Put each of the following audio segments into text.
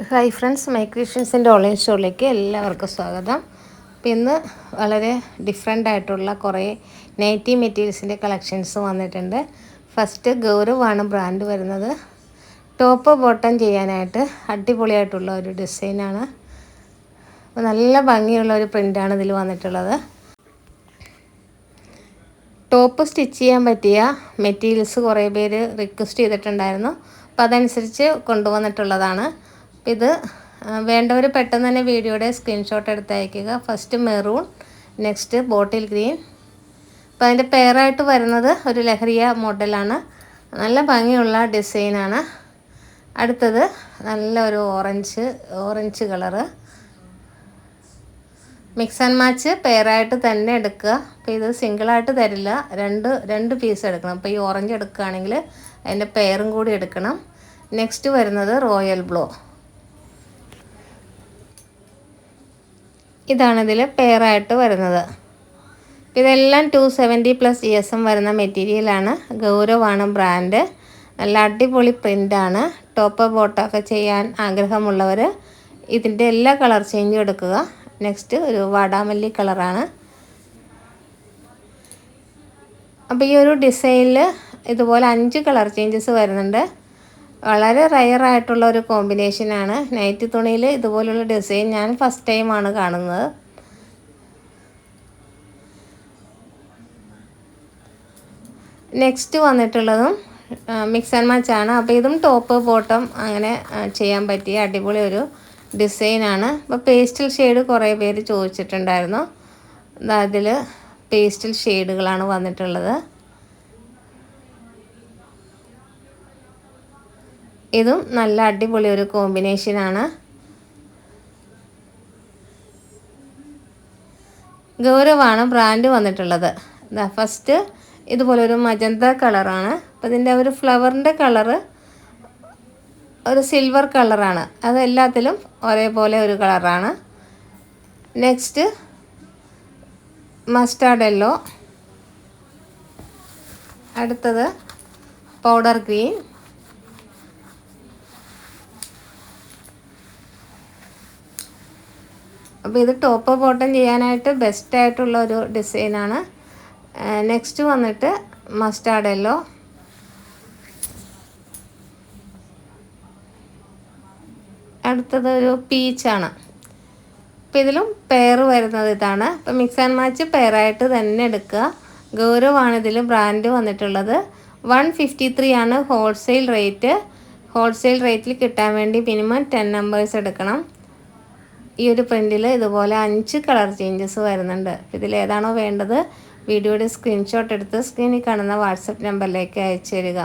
Hi friends my ക്രിയേഷൻസിന്റെ online സ്റ്റോറിലേക്ക് എല്ലാവർക്കും സ്വാഗതം. അപ്പം ഇന്ന് വളരെ ഡിഫറെന്റ് ആയിട്ടുള്ള കുറേ നൈറ്റി മെറ്റീരിയൽസിന്റെ കളക്ഷൻസ് വന്നിട്ടുണ്ട്. ഫസ്റ്റ് ഗൗരവാണ് ബ്രാൻഡ് വരുന്നത്. ടോപ്പ് ബോട്ടം ചെയ്യാനായിട്ട് അടിപൊളിയായിട്ടുള്ള ഒരു ഡിസൈനാണ് അപ്പോൾ നല്ല ഭംഗിയുള്ള ഒരു പ്രിന്റാണ് ഇതിൽ വന്നിട്ടുള്ളത്. ടോപ്പ് സ്റ്റിച്ച് ചെയ്യാൻ പറ്റിയ മെറ്റീരിയൽസ് കുറേ പേര് റിക്വസ്റ്റ് ചെയ്തിട്ടുണ്ടായിരുന്നു. അപ്പോൾ അതനുസരിച്ച് കൊണ്ടുവന്നിട്ടുള്ളതാണ്. ഇത് വേണ്ടവർ പെട്ടെന്ന് തന്നെ വീഡിയോയുടെ സ്ക്രീൻഷോട്ട് എടുത്ത് അയക്കുക first maroon next bottle green അപ്പോൾ അതിന്റെ പെയറായിട്ട് വരുന്നത് ഒരു ലഹരിയ മോഡലാണ്. നല്ല ഭംഗിയുള്ള ഡിസൈനാണ് അടുത്തത് നല്ല ഒരു orange orange colour mix and match പെയറായിട്ട് തന്നെ എടുക്കുക. അപ്പോൾ ഇത് സിംഗിളായിട്ട് തരില്ല. രണ്ട് രണ്ട് പീസ് എടുക്കണം. അപ്പോൾ ഈ ഓറഞ്ച് എടുക്കുകയാണെങ്കിൽ അതിന്റെ പെയറും കൂടി എടുക്കണം. നെക്സ്റ്റ് വരുന്നത് റോയൽ ബ്ലൂ ഇതാണിതിൽ പെയറായിട്ട് വരുന്നത്. ഇതെല്ലാം two seventy plus G S M വരുന്ന മെറ്റീരിയലാണ് ഗൗരവാണ് ബ്രാൻഡ് നല്ല അടിപൊളി പ്രിന്റാണ് ടോപ്പ് ബോട്ടൊക്കെ ചെയ്യാൻ ആഗ്രഹമുള്ളവർ ഇതിന്റെ എല്ലാ കളർ ചേഞ്ചും എടുക്കുക. നെക്സ്റ്റ് ഒരു വാടാമല്ലി കളറാണ് അപ്പോൾ ഈ ഒരു ഡിസൈനിൽ ഇതുപോലെ അഞ്ച് കളർ ചേഞ്ചസ് വരുന്നുണ്ട്. വളരെ റയർ ആയിട്ടുള്ള ഒരു കോമ്പിനേഷനാണ് നൈറ്റ് തുണിയിൽ ഇതുപോലുള്ള ഡിസൈൻ ഞാൻ ഫസ്റ്റ് ടൈമാണ് കാണുന്നത്. നെക്സ്റ്റ് വന്നിട്ടുള്ളതും മിക്സ് ആൻഡ് മാച്ച് ആണ്. അപ്പോൾ ഇതും ടോപ്പ് ബോട്ടം അങ്ങനെ ചെയ്യാൻ പറ്റിയ അടിപൊളി ഒരു ഡിസൈനാണ് അപ്പോൾ പേസ്റ്റൽ ഷെയ്ഡ് കുറേ പേര് ചോദിച്ചിട്ടുണ്ടായിരുന്നു. അതിൽ പേസ്റ്റൽ ഷെയ്ഡുകളാണ് വന്നിട്ടുള്ളത്. ഇതും നല്ല അടിപൊളി ഒരു കോമ്പിനേഷനാണ് ഗൗരവാണ് ബ്രാൻഡ് വന്നിട്ടുള്ളത്. ഫസ്റ്റ് ഇതുപോലെ ഒരു മജന്ത കളറാണ് അപ്പോൾ ഇതിന്റെ ഒരു ഫ്ലവറിന്റെ കളറ് ഒരു സിൽവർ കളറാണ് അത് എല്ലാത്തിലും ഒരേപോലെ ഒരു കളറാണ് നെക്സ്റ്റ് മസ്റ്റാർഡ് യെല്ലോ അടുത്തത് പൗഡർ ഗ്രീൻ അപ്പോൾ ഇത് ടോപ്പ് ബോട്ടം ചെയ്യാനായിട്ട് ബെസ്റ്റ് ആയിട്ടുള്ള ഒരു ഡിസൈനാണ് നെക്സ്റ്റ് വന്നിട്ട് മസ്റ്റാർഡ് യെല്ലോ അടുത്തത് ഒരു പീച്ചാണ് അപ്പോൾ ഇതിലും പെയർ വരുന്നത് ഇതാണ്. അപ്പോൾ മിക്സ് ആൻഡ് മാച്ച് പെയറായിട്ട് തന്നെ എടുക്കുക. ഗൗരവാണ് ഇതിൽ ബ്രാൻഡ് വന്നിട്ടുള്ളത്. വൺ ഫിഫ്റ്റി ത്രീ ആണ് ഹോൾസെയിൽ റേറ്റ് ഹോൾസെയിൽ റേറ്റിൽ കിട്ടാൻ വേണ്ടി മിനിമം ടെൻ നമ്പേഴ്സ് എടുക്കണം. ഈ ഒരു പ്രിന്റിൽ ഇതുപോലെ അഞ്ച് കളർ ചേഞ്ചസ് വരുന്നുണ്ട്. ഇതിൽ ഏതാണോ വേണ്ടത് വീഡിയോയുടെ സ്ക്രീൻഷോട്ട് എടുത്ത് സ്ക്രീനിൽ കാണുന്ന വാട്സപ്പ് നമ്പറിലേക്ക് അയച്ചു തരിക.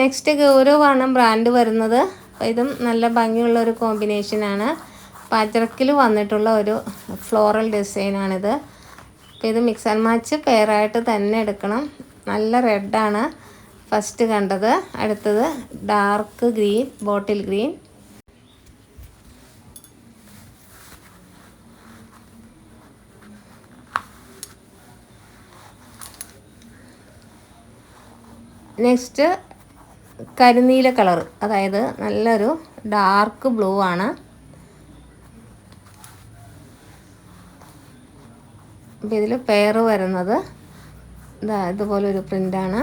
നെക്സ്റ്റ് ഗൗരവാണ് ബ്രാൻഡ് വരുന്നത്. ഇതും നല്ല ഭംഗിയുള്ള ഒരു കോമ്പിനേഷനാണ് പാചറക്കിൽ വന്നിട്ടുള്ള ഒരു ഫ്ലോറൽ ഡിസൈനാണിത് അപ്പോൾ ഇത് മിക്സ് ആൻഡ് മാച്ച് പെയറായിട്ട് തന്നെ എടുക്കണം. നല്ല റെഡാണ് ഫസ്റ്റ് കണ്ടത്. അടുത്തത് dark green bottle green next കരിനീല കളർ അതായത് നല്ലൊരു ഡാർക്ക് ബ്ലൂ ആണ്. അപ്പം ഇതിൽ പെയർ വരുന്നത് ഇതാ ഇതുപോലൊരു പ്രിന്റാണ്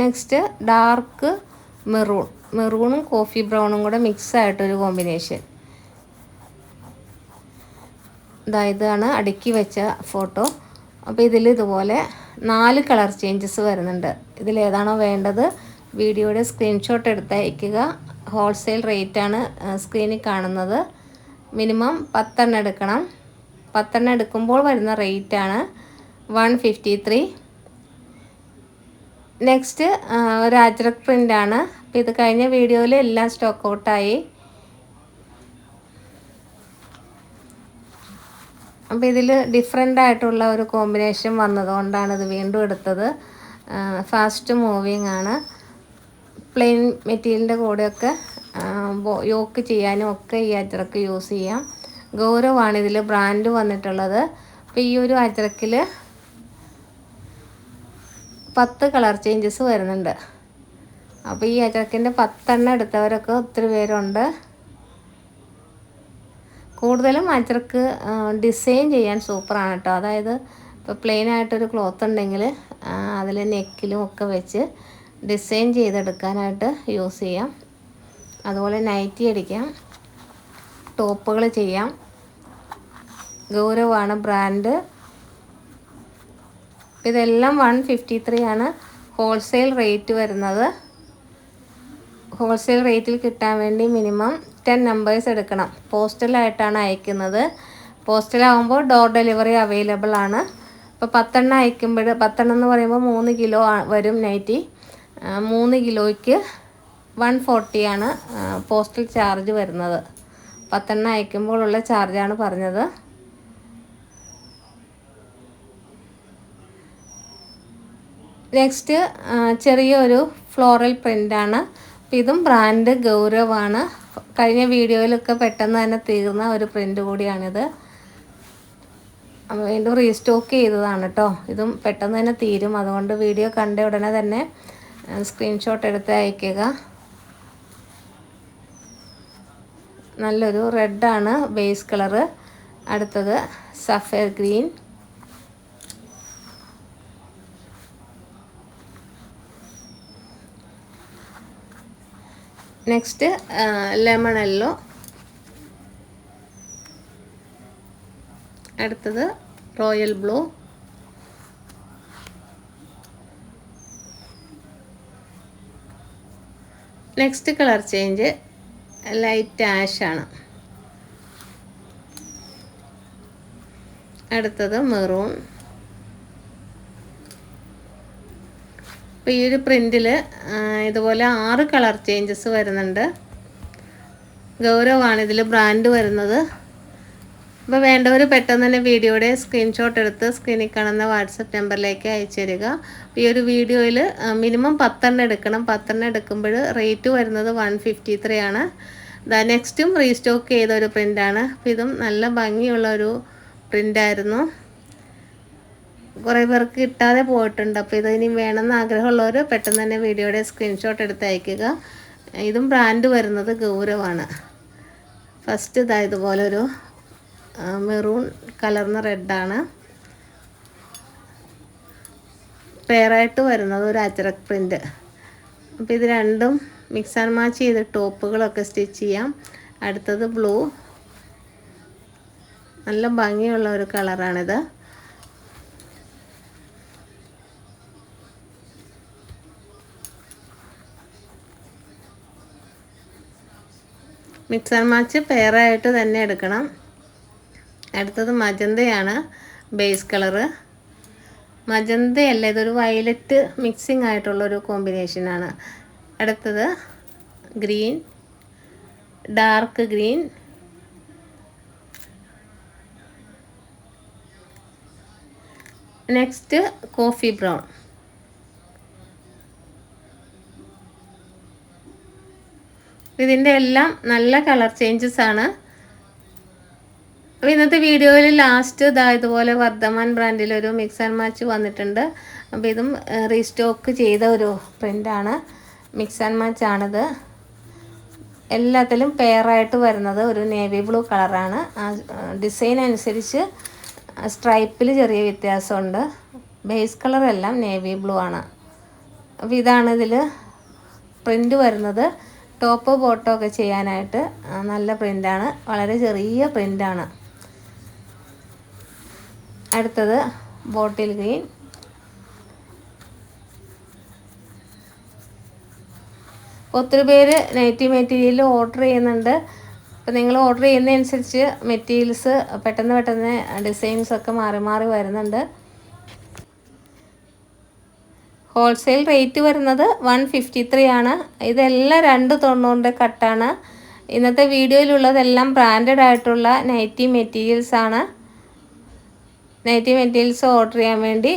നെക്സ്റ്റ് ഡാർക്ക് മെറൂൺ. മെറൂണും കോഫി ബ്രൗണും കൂടെ മിക്സ് ആയിട്ടൊരു കോമ്പിനേഷൻ ഇതാണ് അടുക്കി വെച്ച ഫോട്ടോ. അപ്പോൾ ഇതിൽ ഇതുപോലെ നാല് കളർ ചേഞ്ചസ് വരുന്നുണ്ട്. ഇതിലേതാണോ വേണ്ടത് വീഡിയോയുടെ സ്ക്രീൻഷോട്ട് എടുത്ത് അയക്കുക ഹോൾസെയിൽ റേറ്റാണ് സ്ക്രീനിൽ കാണുന്നത്. മിനിമം പത്തെണ്ണം എടുക്കണം. പത്തെണ്ണം എടുക്കുമ്പോൾ വരുന്ന റേറ്റാണ് വൺ ഫിഫ്റ്റി ത്രീ നെക്സ്റ്റ് ഒരു അജ്രക് പ്രിന്റാണ് അപ്പോൾ ഇത് കഴിഞ്ഞ വീഡിയോയിൽ എല്ലാം സ്റ്റോക്ക് ഔട്ടായി അപ്പോൾ ഇതിൽ ഡിഫറെന്റ് ആയിട്ടുള്ള ഒരു കോമ്പിനേഷൻ വന്നതുകൊണ്ടാണ് ഇത് വീണ്ടും എടുത്തത്. ഫാസ്റ്റ് മൂവിങ് ആണ്. പ്ലെയിൻ മെറ്റീരിയലിന്റെ കൂടെയൊക്കെ യോക്ക് ചെയ്യാനും ഒക്കെ ഈ അജ്രക്ക് യൂസ് ചെയ്യാം. ഗൗരവാണ് ഇതിൽ ബ്രാൻഡ് വന്നിട്ടുള്ളത്. അപ്പോൾ ഈ ഒരു അജ്രക്കിൽ പത്ത് കളർ ചേഞ്ചസ് വരുന്നുണ്ട്. അപ്പോൾ ഈ അജറക്കിന്റെ പത്തെണ്ണം എടുത്തവരൊക്കെ ഒത്തിരി പേരുണ്ട്. കൂടുതലും അജർക്ക് ഡിസൈൻ ചെയ്യാൻ സൂപ്പറാണ് കേട്ടോ അതായത് ഇപ്പോൾ പ്ലെയിൻ ആയിട്ടൊരു ക്ലോത്ത് ഉണ്ടെങ്കിൽ അതിൽ നെക്കിലും ഒക്കെ വെച്ച് ഡിസൈൻ ചെയ്തെടുക്കാനായിട്ട് യൂസ് ചെയ്യാം. അതുപോലെ നൈറ്റി അടിക്കാം. ടോപ്പുകൾ ചെയ്യാം. ഗൗരവാണ് ബ്രാൻഡ് ഇതെല്ലാം വൺ ഫിഫ്റ്റി ത്രീ ആണ്. ഹോൾസെയിൽ റേറ്റ് വരുന്നത്. ഹോൾസെയിൽ റേറ്റിൽ കിട്ടാൻ വേണ്ടി മിനിമം ടെൻ നമ്പേഴ്സ് എടുക്കണം. പോസ്റ്റലായിട്ടാണ് അയക്കുന്നത്. പോസ്റ്റലാകുമ്പോൾ ഡോർ ഡെലിവറി അവൈലബിൾ ആണ്. ഇപ്പോൾ പത്തെണ്ണം അയക്കുമ്പോൾ പത്തെണ്ണം എന്ന് പറയുമ്പോൾ മൂന്ന് കിലോ വരും നൈറ്റി. മൂന്ന് കിലോയ്ക്ക് വൺ ഫോർട്ടിയാണ് പോസ്റ്റൽ ചാർജ് വരുന്നത്. പത്തെണ്ണം അയക്കുമ്പോഴുള്ള ചാർജാണ് പറഞ്ഞത്. നെക്സ്റ്റ് ചെറിയൊരു ഫ്ലോറൽ പ്രിന്റാണ് അപ്പോൾ ഇതും ബ്രാൻഡ് ഗൗരവാണ്. കഴിഞ്ഞ വീഡിയോയിലൊക്കെ പെട്ടെന്ന് തന്നെ തീർന്ന ഒരു പ്രിന്റ് കൂടിയാണിത്. വീണ്ടും റീസ്റ്റോക്ക് ചെയ്തതാണ് കേട്ടോ ഇതും പെട്ടെന്ന് തന്നെ തീരും. അതുകൊണ്ട് വീഡിയോ കണ്ട ഉടനെ തന്നെ സ്ക്രീൻഷോട്ട് എടുത്ത് അയക്കുക. നല്ലൊരു റെഡാണ് ബേസ് കളറ് അടുത്തത് sapphire green. Next lemon yellow അടുത്തത് royal blue next colour change light ash ആണ്. അടുത്തത് മെറൂൺ അപ്പോൾ ഈ ഒരു പ്രിന്റിൽ ഇതുപോലെ ആറ് കളർ ചേഞ്ചസ് വരുന്നുണ്ട്. ഗൗരവാണ് ഇതിൽ ബ്രാൻഡ് വരുന്നത്. അപ്പോൾ വേണ്ടവർ പെട്ടെന്ന് തന്നെ വീഡിയോയുടെ സ്ക്രീൻഷോട്ട് എടുത്ത് സ്ക്രീനിൽ കാണുന്ന വാട്സപ്പ് നമ്പറിലേക്ക് അയച്ചു തരിക. ഈ ഒരു വീഡിയോയിൽ മിനിമം പത്തെണ്ണം എടുക്കണം. പത്തെണ്ണം എടുക്കുമ്പോൾ റേറ്റ് വരുന്നത് വൺ ഫിഫ്റ്റി ത്രീ ആണ്. ദാ നെക്സ്റ്റും റീസ്റ്റോക്ക് ചെയ്ത ഒരു പ്രിന്റാണ് അപ്പോൾ ഇതും നല്ല ഭംഗിയുള്ള ഒരു പ്രിന്റായിരുന്നു കുറേ പേർക്ക് കിട്ടാതെ പോയിട്ടുണ്ട്. അപ്പോൾ ഇനി വേണമെന്ന് ആഗ്രഹമുള്ളവർ പെട്ടെന്ന് തന്നെ വീഡിയോയുടെ സ്ക്രീൻഷോട്ട് എടുത്ത് അയക്കുക ഇതും ബ്രാൻഡ് വരുന്നത് ഗൗരവാണ്. ഫസ്റ്റ് ഇതാ ഇതുപോലൊരു മെറൂൺ കലർന്ന റെഡാണ് പെയറായിട്ട് വരുന്നത് ഒരു അജറക് പ്രിന്റ് അപ്പോൾ ഇത് രണ്ടും മിക്സ് ആൻഡ് മാച്ച് ചെയ്ത് ടോപ്പുകളൊക്കെ സ്റ്റിച്ച് ചെയ്യാം. അടുത്തത് ബ്ലൂ. നല്ല ഭംഗിയുള്ള ഒരു കളറാണിത്. മിക്സ് ആൻഡ് മാച്ച് പെയറായിട്ട് തന്നെ എടുക്കണം. അടുത്തത് മജന്തയാണ് ബേസ് കളറ് മജന്തയല്ല ഇതൊരു വയലറ്റ് മിക്സിംഗ് ആയിട്ടുള്ളൊരു കോമ്പിനേഷനാണ് അടുത്തത് green dark green next coffee brown ഇതിന്റെ എല്ലാം നല്ല കളർ ചേഞ്ചസ് ആണ്. അപ്പോൾ ഇന്നത്തെ വീഡിയോയിൽ ലാസ്റ്റ് ഇതാ ഇതുപോലെ വർദ്ധമാൻ ബ്രാൻഡിൽ ഒരു മിക്സ് ആൻഡ് മാച്ച് വന്നിട്ടുണ്ട്. അപ്പോൾ ഇതും റീസ്റ്റോക്ക് ചെയ്ത ഒരു പ്രിന്റാണ് മിക്സ് ആൻഡ് മാച്ച് ആണിത്. എല്ലാത്തിലും പെയറായിട്ട് വരുന്നത് ഒരു നേവി ബ്ലൂ കളറാണ് ഡിസൈൻ അനുസരിച്ച് സ്ട്രൈപ്പിൽ ചെറിയ വ്യത്യാസമുണ്ട്. ബേസ് കളറെല്ലാം നേവി ബ്ലൂ ആണ്. അപ്പോൾ ഇതാണ് ഇതിൽ പ്രിന്റ് വരുന്നത്. ടോപ്പ് ബോട്ടോ ഒക്കെ ചെയ്യാനായിട്ട് നല്ല പ്രിന്റാണ് വളരെ ചെറിയ പ്രിന്റാണ് അടുത്തത് ബോട്ടിൽ ഗ്രീൻ. ഒത്തിരി പേര് നൈറ്റി മെറ്റീരിയൽ ഓർഡർ ചെയ്യുന്നുണ്ട്. അപ്പോൾ നിങ്ങൾ ഓർഡർ ചെയ്യുന്നതനുസരിച്ച് മെറ്റീരിയൽസ് പെട്ടെന്ന് പെട്ടെന്ന് ഡിസൈൻസൊക്കെ മാറി മാറി വരുന്നുണ്ട്. ഹോൾസെയിൽ റേറ്റ് വരുന്നത് വൺ ഫിഫ്റ്റി ത്രീ ആണ്. ഇതെല്ലാം രണ്ട് തൊണ്ണൂറിന്റെ കട്ടാണ് ഇന്നത്തെ വീഡിയോയിലുള്ളതെല്ലാം ബ്രാൻഡഡ് ആയിട്ടുള്ള നൈറ്റി മെറ്റീരിയൽസ് ആണ്. നൈറ്റി മെറ്റീരിയൽസ് ഓർഡർ ചെയ്യാൻ വേണ്ടി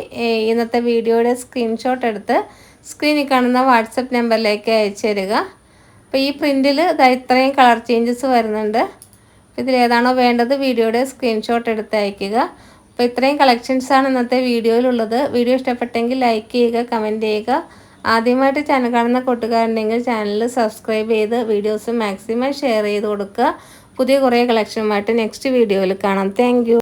ഇന്നത്തെ വീഡിയോയുടെ സ്ക്രീൻഷോട്ട് എടുത്ത് സ്ക്രീനിൽ കാണുന്ന വാട്സപ്പ് നമ്പറിലേക്ക് അയച്ചു തരിക. അപ്പോൾ ഈ പ്രിന്റിൽ ഇത്രയും കളർ ചേഞ്ചസ് വരുന്നുണ്ട്. ഇതിലേതാണോ വേണ്ടത് വീഡിയോയുടെ സ്ക്രീൻഷോട്ട് എടുത്ത് അയയ്ക്കുക അപ്പോൾ ഇത്രയും കളക്ഷൻസാണ് ഇന്നത്തെ വീഡിയോയിലുള്ളത്. വീഡിയോ ഇഷ്ടപ്പെട്ടെങ്കിൽ ലൈക്ക് ചെയ്യുക കമന്റ് ചെയ്യുക. ആദ്യമായിട്ട് ചാനൽ കാണുന്ന കൂട്ടുകാരുണ്ടെങ്കിൽ ചാനൽ സബ്സ്ക്രൈബ് ചെയ്ത് വീഡിയോസ് മാക്സിമം ഷെയർ ചെയ്ത് കൊടുക്കുക. പുതിയ കുറേ കളക്ഷനുമായിട്ട് നെക്സ്റ്റ് വീഡിയോയിൽ കാണാം. താങ്ക്